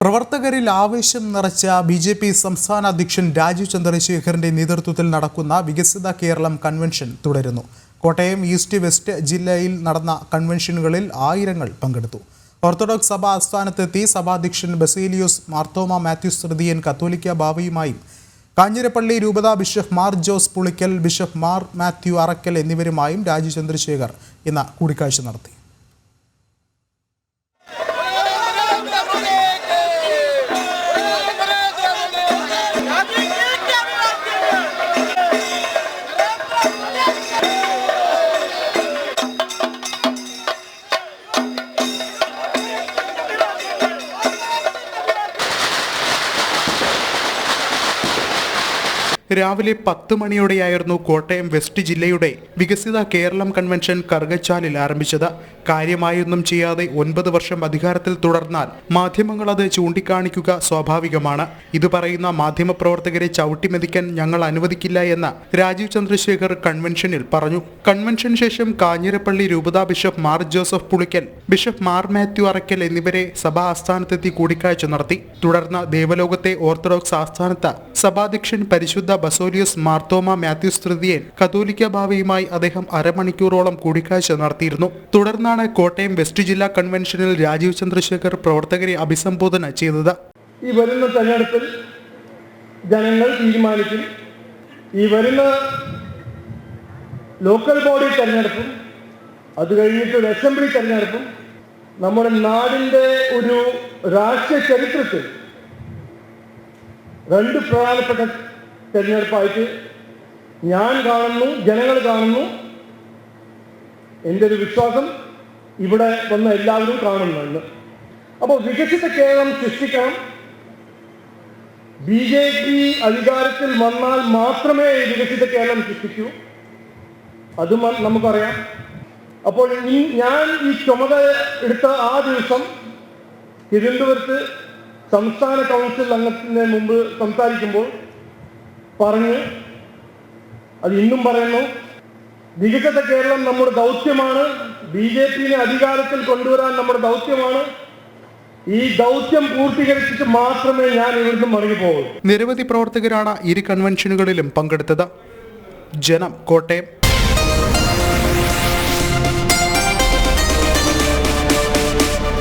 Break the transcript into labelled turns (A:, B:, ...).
A: പ്രവർത്തകരിൽ ആവേശം നിറച്ച B J P സംസ്ഥാന അധ്യക്ഷൻ രാജീവ് ചന്ദ്രശേഖറിന്റെ നേതൃത്വത്തിൽ നടക്കുന്ന വികസിത കേരളം കൺവെൻഷൻ തുടരുന്നു. കോട്ടയം ഈസ്റ്റ് വെസ്റ്റ് ജില്ലയിൽ നടന്ന കൺവെൻഷനുകളിൽ ആയിരങ്ങൾ പങ്കെടുത്തു. ഓർത്തഡോക്സ് സഭ ആസ്ഥാനത്തെത്തി സഭാധ്യക്ഷൻ ബസേലിയോസ് മാർത്തോമ മാത്യു തൃതീയൻ കത്തോലിക്ക ബാവയുമായും കാഞ്ഞിരപ്പള്ളി രൂപത ബിഷപ്പ് മാർ ജോസ് പുളിക്കൽ ബിഷപ്പ് മാർ മാത്യു അറക്കൽ എന്നിവരുമായും രാജീവ് ചന്ദ്രശേഖർ ഇന്ന് കൂടിക്കാഴ്ച നടത്തി. രാവിലെ പത്ത് മണിയോടെയായിരുന്നു കോട്ടയം വെസ്റ്റ് ജില്ലയുടെ വികസിത കേരളം കൺവെൻഷൻ കർഗച്ചാലിൽ ആരംഭിച്ചത്. കാര്യമായൊന്നും ചെയ്യാതെ ഒൻപത് വർഷം അധികാരത്തിൽ തുടർന്നാൽ മാധ്യമങ്ങൾ അത് ചൂണ്ടിക്കാണിക്കുക സ്വാഭാവികമാണ്. ഇത് പറയുന്ന മാധ്യമപ്രവർത്തകരെ ചവിട്ടിമെതിക്കാൻ ഞങ്ങൾ അനുവദിക്കില്ല എന്ന് രാജീവ് ചന്ദ്രശേഖർ കൺവെൻഷനിൽ പറഞ്ഞു. കൺവെൻഷൻ ശേഷം കാഞ്ഞിരപ്പള്ളി രൂപതാ ബിഷപ്പ് മാർ ജോസഫ് പുളിക്കൽ ബിഷപ്പ് മാർ മാത്യു അറക്കൽ എന്നിവരെ സഭാ ആസ്ഥാനത്തെത്തി കൂടിക്കാഴ്ച നടത്തി. തുടർന്ന് ദേവലോകത്തെ ഓർത്തഡോക്സ് ആസ്ഥാനത്ത് സഭാധ്യക്ഷൻ പരിശുദ്ധ ബസോലിയസ് മാർത്തോമ മാത്യു തൃതീയൻ കത്തോലിക്ക ഭാവിയുമായി അദ്ദേഹം അരമണിക്കൂറോളം കൂടിക്കാഴ്ച നടത്തിയിരുന്നു. തുടർന്നാണ് കോട്ടയം വെസ്റ്റ് ജില്ലാ കൺവെൻഷനിൽ രാജീവ് ചന്ദ്രശേഖർ പ്രവർത്തകരെ അഭിസംബോധന ചെയ്തത്.
B: ഈ വരുന്ന തെരഞ്ഞെടുപ്പിൽ ജനങ്ങൾ തീരുമാനിക്കും. ഈ വരുന്ന ലോക്കൽ ബോഡി തെരഞ്ഞെടുപ്പും അത് കഴിഞ്ഞിട്ട് ഒരു അസംബ്ലി തെരഞ്ഞെടുപ്പും നമ്മുടെ നാടിന്റെ ഒരു രാഷ്ട്രീയ ചരിത്രത്തിൽ രണ്ട് പ്രധാനപ്പെട്ട തെരഞ്ഞെടുപ്പായിട്ട് ഞാൻ കാണുന്നു ജനങ്ങൾ കാണുന്നു. എന്റെ ഒരു വിശ്വാസം ഇവിടെ വന്ന എല്ലാവരും കാണുന്നുണ്ട് അപ്പോൾ വികസിത കേരളം സൃഷ്ടിക്കണം. ബി ജെ പി അധികാരത്തിൽ വന്നാൽ മാത്രമേ വികസിത കേരളം സൃഷ്ടിക്കൂ. അത് നമുക്കറിയാം. അപ്പോൾ ഞാൻ ഈ ചുമതല എടുത്ത ആ ദിവസം തിരുവനന്തപുരത്ത് സംസ്ഥാന കൗൺസിൽ അംഗത്തിന് മുമ്പ് സംസാരിക്കുമ്പോൾ പറഞ്ഞ് അത് ഇന്നും പറയുന്നു. വികസിത കേരളം നമ്മുടെ ദൗത്യമാണ്. ബി ജെ പിയെ അധികാരത്തിൽ കൊണ്ടുവരാൻ നമ്മുടെ ദൗത്യമാണ്. ഈ ദൗത്യം പൂർത്തീകരിച്ചിട്ട് മാത്രമേ ഞാൻ ഇവിടുന്ന് പോകൂ
A: നിരവധി പ്രവർത്തകരാണ് ഇരു കൺവെൻഷനുകളിലും പങ്കെടുത്തത്. ജനം കോട്ടയം.